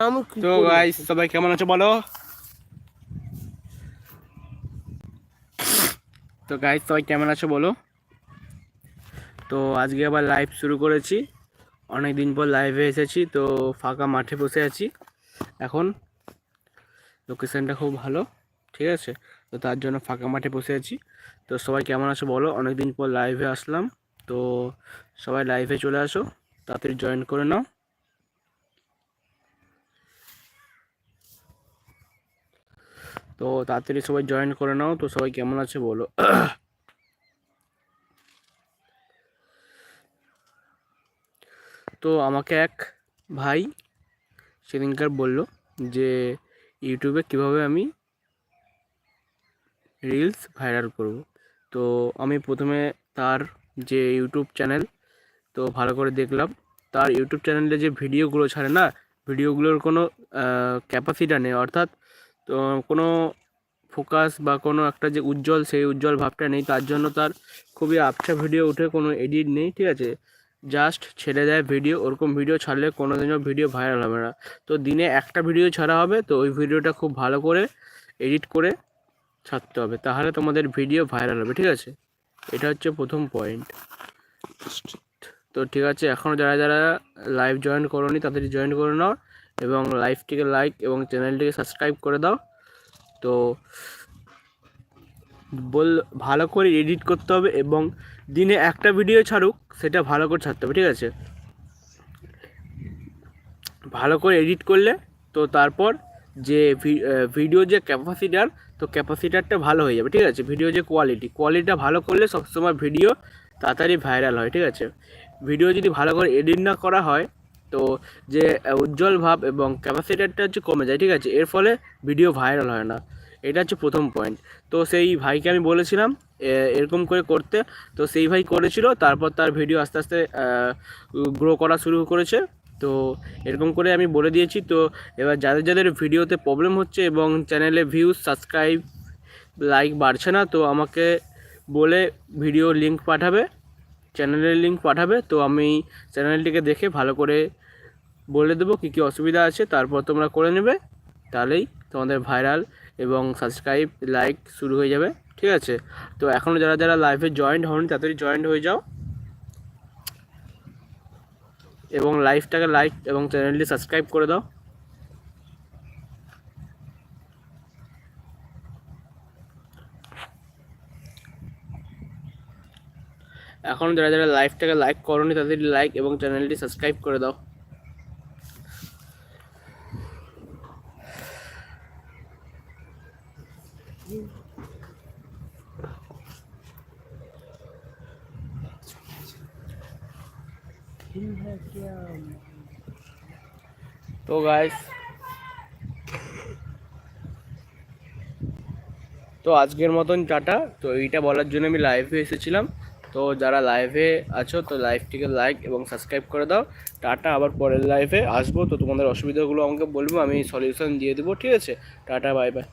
তো? গাইস সবাই কেমন আছো বলো? তো গাইস সবাই কেমন আছো বলো? তো আজকে আবার লাইভ শুরু করেছি। অনেক দিন পর লাইভে এসেছি তো ফাঁকা মাঠে বসে আছি। এখন লোকেশনটা খুব ভালো ঠিক আছে? তো তার জন্য ফাঁকা মাঠে বসে আছি। তো সবাই কেমন আছো বলো? অনেক দিন পর লাইভে আসলাম। তো সবাই লাইভে চলে আসো তাড়াতাড়ি জয়েন করে নাও। তো তাড়াতাড়ি সবাই জয়েন করে নাও। তো সবাই কেমন আছে বলো। তো আমাকে এক ভাই সেদিনকার বলল যে, ইউটিউবে কীভাবে আমি রিলস ভাইরাল করব? তো আমি প্রথমে তার যে ইউটিউব চ্যানেল তো ভালো করে দেখলাম। তার ইউটিউব চ্যানেলে যে ভিডিওগুলো ছাড়ে না ভিডিওগুলোর কোনো ক্যাপাসিটা নেই। অর্থাৎ তো কোনো ফোকাস বা কোনো একটা যে উজ্জ্বল, সেই উজ্জ্বল ভাবটা নেই। তার জন্য তার খুবই আবছা ভিডিও উঠে কোনো এডিট নেই, ঠিক আছে? জাস্ট ছেড়ে দেয় ভিডিও ওরকম ভিডিও ছাড়লে কোনো দিনও ভিডিও ভাইরাল হবে না। তো দিনে একটা ভিডিও ছাড়া হবে, তো ওই ভিডিওটা খুব ভালো করে এডিট করে ছাড়তে হবে, তাহলে তোমাদের ভিডিও ভাইরাল হবে, ঠিক আছে? এটা হচ্ছে প্রথম পয়েন্ট তো ঠিক আছে এখনও যারা যারা লাইভ জয়েন করোনি, তাদের জয়েন করে নাও। এবং লাইভটিকে লাইক এবং চ্যানেলটিকে সাবস্ক্রাইব করে দাও। তো বল, ভালো করে এডিট করতে হবে এবং দিনে একটা ভিডিও ছাড়ুক, সেটা ভালো করে ছাড়তে হবে, ঠিক আছে? ভালো করে এডিট করলে, তো তারপর যে ভিডিও যে ক্যাপাসিটার তো ক্যাপাসিটারটা ভালো হয়ে যাবে, ঠিক আছে? ভিডিও যে কোয়ালিটি কোয়ালিটিটা ভালো করলে সবসময় ভিডিও তাড়াতাড়ি ভাইরাল হয়, ঠিক আছে? ভিডিও যদি ভালো করে এডিট না করা হয় তো যে উজ্জ্বল ভাব এবং ক্যাপাসিটারটা হচ্ছে কমে যায়, ঠিক আছে? এর ফলে ভিডিও ভাইরাল হয় না। এটা হচ্ছে প্রথম পয়েন্ট তো সেই ভাইকে আমি বলেছিলাম এরকম করে করতে। তো সেই ভাই করেছিল, তারপর তার ভিডিও আস্তে আস্তে গ্রো করা শুরু করেছে। তো এরকম করে আমি বলে দিয়েছি। তো এবার যাদের যাদের ভিডিওতে প্রবলেম হচ্ছে এবং চ্যানেলে ভিউজ সাবস্ক্রাইব লাইক বাড়ছে না, তো আমাকে বলে ভিডিও লিংক পাঠাবে চ্যানেলের লিংক পাঠাবে। তো আমি চ্যানেলটিকে দেখে ভালো করে বলে দেবো কী কী অসুবিধা আছে, তারপর তোমরা করে নেবে। তাহলেই তোমাদের ভাইরাল এবং সাবস্ক্রাইব লাইক শুরু হয়ে যাবে, ঠিক আছে? তো এখনও যারা যারা লাইভে জয়েন্ট হন তাড়াতাড়ি জয়েন্ট হয়ে যাও। এবং লাইভটাকে লাইক এবং চ্যানেলটি সাবস্ক্রাইব করে দাও। এখন যারা যারা লাইভটাকে লাইক করনি তাদের লাইক এবং চ্যানেলটি সাবস্ক্রাইব করে দাও। তো গাইস তো আজকের মতন টাটা। তো এইটা বলার জন্য আমি লাইভে এসেছিলাম। তো যারা লাইভে আছো, তো লাইভটিকে লাইক এবং সাবস্ক্রাইব করে দাও। টাটা, আবার পরের লাইভে আসব। তো তোমাদের অসুবিধাগুলো আমাকে বলব, আমি সলিউশন দিয়ে দেবো। ঠিক আছে? Tata bye bye